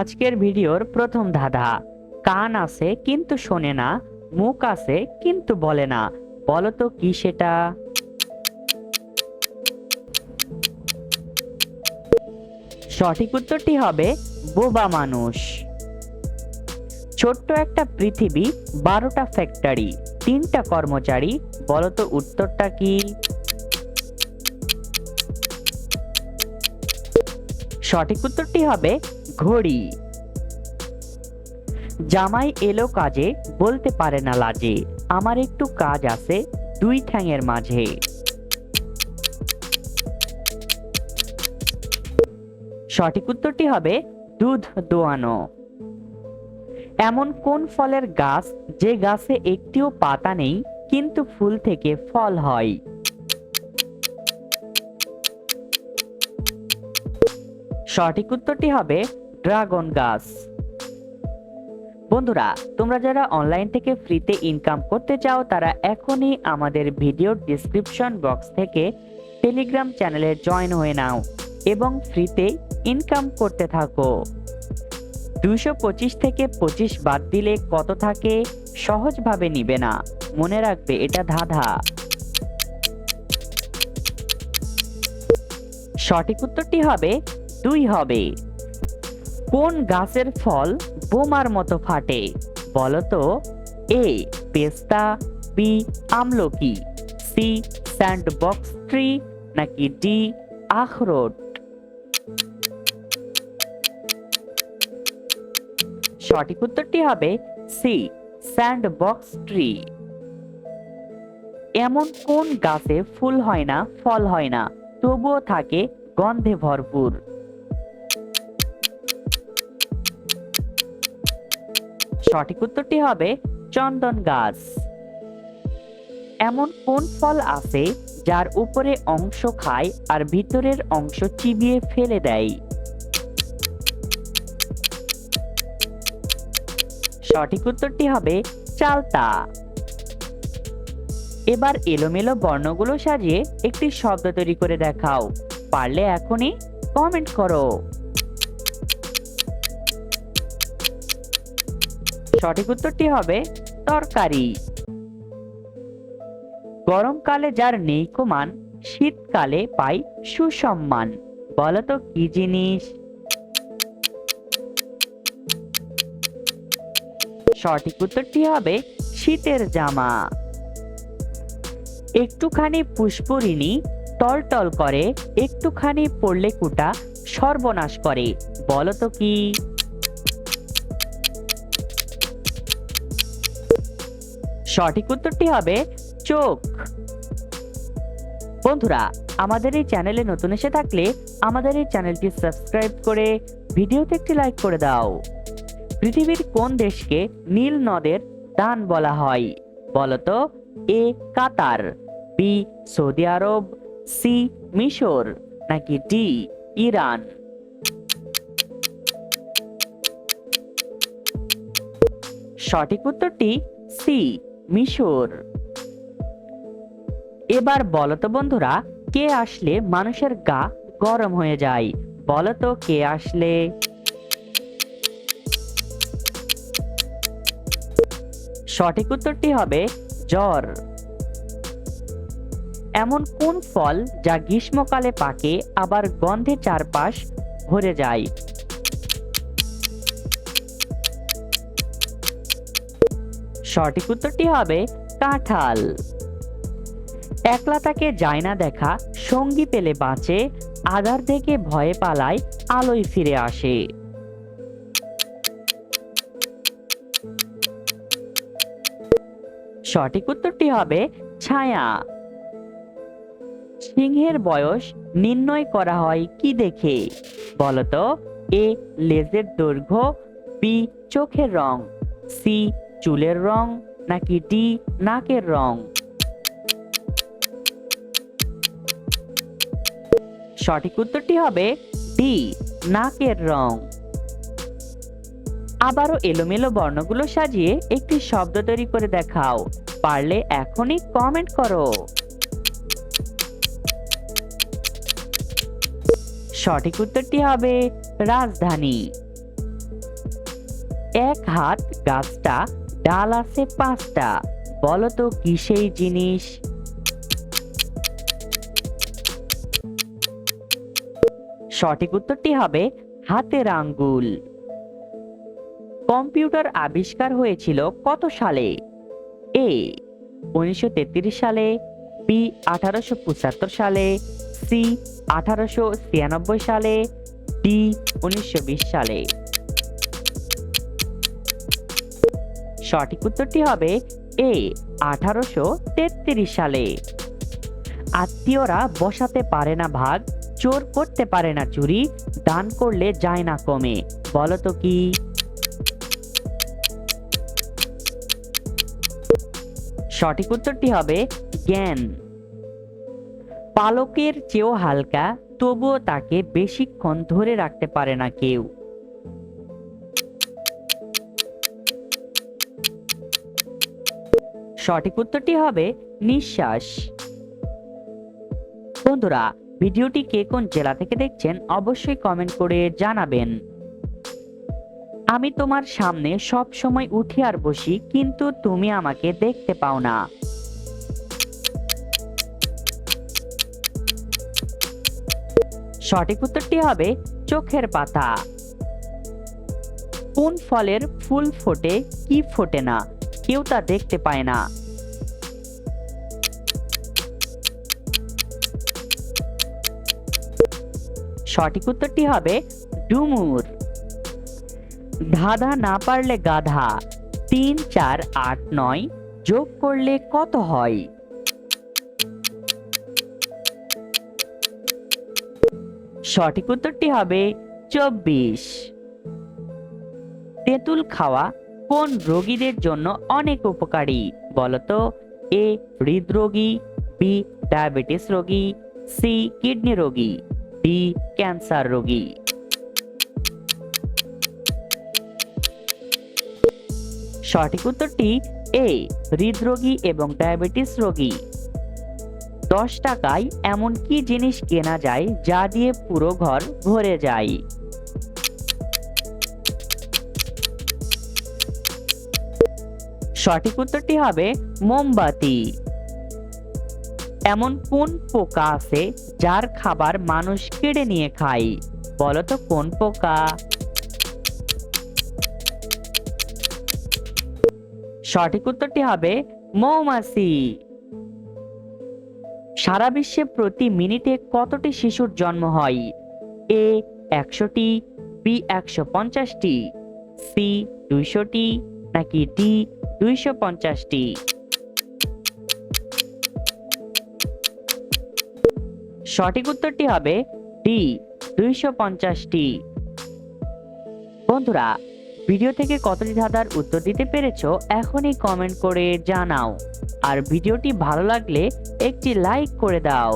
আজকের ভিডিওর প্রথম ধাঁধা। কান আছে কিন্তু শোনে না, মুখ আছে কিন্তু বলে না। বলো তো কি সেটা? সঠিক উত্তরটি হবে বোবা মানুষ। ছোট্ট একটা পৃথিবী, বারোটা ফ্যাক্টরি, তিনটা কর্মচারী বলতো উত্তরটা কি? সঠিক উত্তরটি হবে ঘড়ি। জামাই এলো কাজে, বলতে পারে না লাজে, আমার একটু কাজ আছে, দুই ঠ্যাঙের মাঝে। সঠিক উত্তরটি হবে দুধ দোয়ানো। এমন কোন ফলের গাছ যে গাছে একটিও পাতা নেই, কিন্তু ফুল থেকে ফল হয়? সঠিক উত্তরটি হবে ড্রাগন গাছ। বন্ধুরা, তোমরা যারা অনলাইন থেকে ফ্রিতে ইনকাম করতে চাও, তারা এখনই আমাদের ভিডিওর ডিসক্রিপশন বক্স থেকে টেলিগ্রাম চ্যানেলে জয়েন হয়ে নাও এবং ফ্রিতে ইনকাম করতে থাকো। দুশো পঁচিশ থেকে পঁচিশ বাদ দিলে কত থাকে সহজভাবে নিবে না। মনে রাখবে, এটা ধাঁধা। সঠিক উত্তরটি হবে দুই হবে। কোন গাছের ফল বোমার মতো ফাটে? বলতো এ, পেস্তা, বি, আমলকি, সি, স্যান্ডবক্স ট্রি, নাকি ডি, আখরোট? সঠিক উত্তরটি হবে সি, স্যান্ডবক্স ট্রি। এমন কোন গাছে ফুল হয় না, ফল হয় না, তবুও থাকে গন্ধে ভরপুর। সঠিক উত্তরটি হবে চন্দন গাছ। এমন কোন ফল আছে যার উপরে অংশ খায় আর ভিতরের অংশ চিবিয়ে ফেলে দেয়? সঠিক উত্তরটি হবে চালতা। এবার এলোমেলো বর্ণগুলো সাজিয়ে একটি শব্দ তৈরি করে দেখাও। পারলে এখনই কমেন্ট করো। সঠিক উত্তরটি হবে তরকারি। গরমকালে যার নেই কুমান শীতকালে পাই সুসম্মান। বলতো কি জিনিস? সঠিক উত্তরটি হবে শীতের জামা। একটুখানি পুষ্পরিণী টলটল করে, একটুখানি পড়লে কুটা সর্বনাশ করে। বলতো কি? সঠিক উত্তরটি হবে চোখ। বন্ধুরা, আমাদের এই চ্যানেলে নতুন এসে থাকলে আমাদের এই চ্যানেলটি সাবস্ক্রাইব করে ভিডিওতে একটি লাইক করে দাও। পৃথিবীর কোন দেশকে নীল নদের দান বলা হয়? বলতো, A Qatar, B Saudi Arab, C মিশর, নাকি ডি ইরান? সঠিক উত্তরটি সি। মিশর। এবার বলতো বন্ধুরা, কে আসলে মানুষের গা গরম হয়ে যায়? বলতো কে আসলে? সঠিক উত্তরটি হবে জ্বর। এমন কোন ফল যা গ্রীষ্মকালে পাকে, আবার গন্ধে চারপাশ ভরে যায়? সঠিক উত্তরটি হবে কাঁঠাল। একলা তাকে যায় না দেখা, সঙ্গী পেলে বাঁচে, আধার থেকে ভয়ে পালায়, আলোয় ফিরে আসে। সঠিক উত্তরটি হবে ছায়া। সিংহের বয়স নির্ণয় করা হয় কি দেখে? বলতো, এ লেজের দৈর্ঘ্য, বি চোখের রং, সি চুলের রং নাকি ডি নাকের রং? সঠিক উত্তরটি হবে ডি, নাকের রং। আবারও এলোমেলো বর্ণগুলো সাজিয়ে একটি শব্দ তৈরি করে দেখাও, পারলে এখনই কমেন্ট করো। সঠিক উত্তরটি হবে রাজধানী। এক হাত গাছটা ডাল আছে পাঁচটা। বলো তো কি সেই জিনিস? সঠিক উত্তরটি হবে হাতের আঙ্গুল। কম্পিউটার আবিষ্কার হয়েছিল কত সালে? এ, উনিশশো সালে, বি, আঠারোশো পঁচাত্তর সালে, সি, আঠারোশো ছিয়ানব্বই সালে, ডি, উনিশশো বিশ সালে। সঠিক উত্তরটি হবে এ, আঠারোশো তেত্রিশ সালে। আত্মীয়রা বসাতে পারে না ভাগ চোর করতে পারে না চুরি, দান করলে যায় না কমে। বলতো কি? সঠিক উত্তরটি হবে জ্ঞান। পালকের চেয়েও হালকা, তবুও তাকে বেশিক্ষণ ধরে রাখতে পারে না কেউ। সঠিক উত্তরটি হবে নিঃশ্বাস। বন্ধুরা, ভিডিওটি কে কোন জেলা থেকে দেখছেন অবশ্যই কমেন্ট করে জানাবেন। আমি তোমার সামনে সব সময় উঠি আর বসি, কিন্তু তুমি আমাকে দেখতে পাও না। সঠিক উত্তরটি হবে চোখের পাতা। কোন ফলের ফুল ফোটে, কি ফোটে না? কেউ তা দেখতে পায় না। সঠিক উত্তরটি হবে ডুমুর। ধাঁধা না পারলে গাধা। তিন, চার, আট, নয় যোগ করলে কত হয়? সঠিক উত্তরটি হবে চব্বিশ। তেঁতুল খাওয়া কোন রোগীদের জন্য অনেক উপকারী? বলতো, এ হৃদরোগী, বি ডায়াবেটিস রোগী, সি কিডনি রোগী, ডি ক্যান্সার রোগী। সঠিক উত্তরটি এ, হৃদরোগী এবং ডায়াবেটিস রোগী। দশ টাকায় এমন কি জিনিস কেনা যায় যা দিয়ে পুরো ঘর ভরে যায়? সঠিক উত্তরটি হবে মোমবাতি। এমন কোন পোকা আছে যার খাবার মানুষ কেড়ে নিয়ে খায়? বলতো কোন পোকা? সঠিক উত্তরটি হবে মৌমাছি। সারা বিশ্বে প্রতি মিনিটে কতটি শিশুর জন্ম হয়? এ একশোটি, বি একশো পঞ্চাশটি, সি দুইশোটি, নাকি ডি দুইশো পঞ্চাশটি। সঠিক উত্তরটি হবে ডি, দুইশো পঞ্চাশটি। বন্ধুরা, ভিডিও থেকে কতটি ধাঁধার উত্তর দিতে পেরেছ এখনই কমেন্ট করে জানাও। আর ভিডিওটি ভালো লাগলে একটি লাইক করে দাও।